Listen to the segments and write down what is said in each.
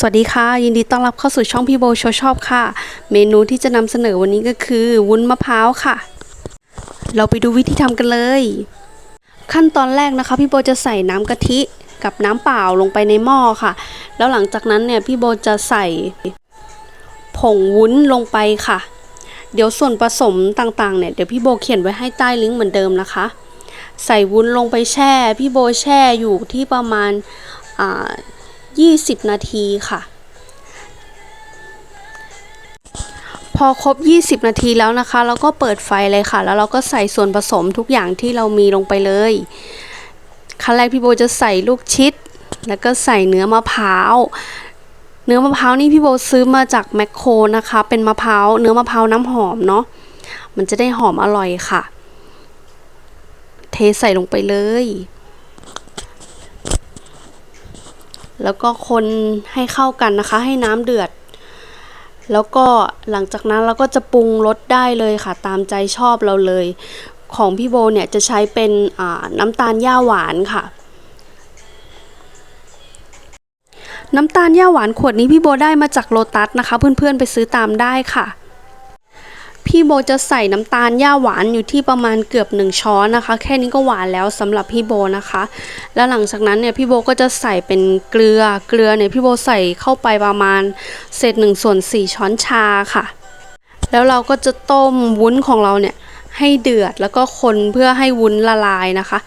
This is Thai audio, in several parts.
สวัสดีค่ะ ยินดีต้อนรับเข้าสู่ช่องพี่โบโชชอบค่ะ เมนูที่จะนำเสนอวันนี้ก็คือ วุ้นมะพร้าวค่ะ เราไปดูวิธีทำกันเลย ขั้นตอนแรกนะคะ พี่โบจะใส่น้ำกะทิกับน้ำเปล่าลงไปในหม้อค่ะ แล้วหลังจากนั้นเนี่ยพี่โบจะใส่ผงวุ้นลงไปค่ะ เดี๋ยวส่วนผสมต่างๆเนี่ยเดี๋ยวพี่โบเขียนไว้ให้ใต้ลิงก์เหมือนเดิมนะคะ ใส่วุ้นลงไปแช่ พี่โบแช่อยู่ที่ประมาณอ่า 20 นาทีค่ะ พอครบ 20 นาทีแล้วนะคะ เราก็เปิดไฟเลยค่ะ แล้วเราก็ใส่ส่วนผสมทุกอย่างที่เรามีลงไปเลยขั้นแรกพี่โบจะใส่ลูกชิด แล้วก็ใส่เนื้อมะพร้าวเนื้อมะพร้าวนี่พี่โบซื้อมาจากแมคโครนะคะ เป็นมะพร้าวเนื้อมะพร้าวน้ำหอมเนาะมันจะได้หอมอร่อยค่ะ เทใส่ลงไปเลย แล้วก็คนให้เข้ากันนะคะ ให้น้ำเดือด แล้วก็หลังจากนั้นเราก็จะปรุงรสได้เลยค่ะ ตามใจชอบเราเลย ของพี่โบเนี่ยจะใช้เป็นน้ำตาลย่าหวานค่ะ น้ำตาลย่าหวานขวดนี้พี่โบได้มาจากโลตัสนะคะ เพื่อนๆไปซื้อตามได้ค่ะ พี่โบจะใส่น้ำตาลย่าหวานอยู่ที่ประมาณเกือบ1ช้อนนะคะ แค่นี้ก็หวานแล้วสำหรับพี่โบนะคะ แล้วหลังจากนั้นเนี่ยพี่โบก็จะใส่เป็นเกลือเกลือเนี่ยพี่โบใส่เข้าไปประมาณเศษ1ส่วน4ช้อนชาค่ะ แล้วเราก็จะต้มวุ้นของเราเนี่ยให้เดือดแล้วก็คนเพื่อให้วุ้นละลายนะคะ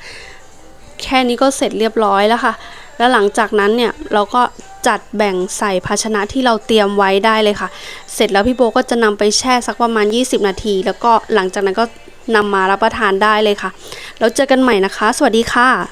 แค่นี้ก็เสร็จเรียบร้อยแล้วค่ะ แล้วหลังจากนั้นเนี่ยเราก็ จัดแบ่งใส่ภาชนะที่เราเตรียมไว้ได้เลยค่ะ เสร็จแล้วพี่โบก็จะนำไปแช่สักประมาณ 20 นาที แล้วก็หลังจากนั้นก็นำมารับประทานได้เลยค่ะ แล้วเจอกันใหม่นะคะ สวัสดีค่ะ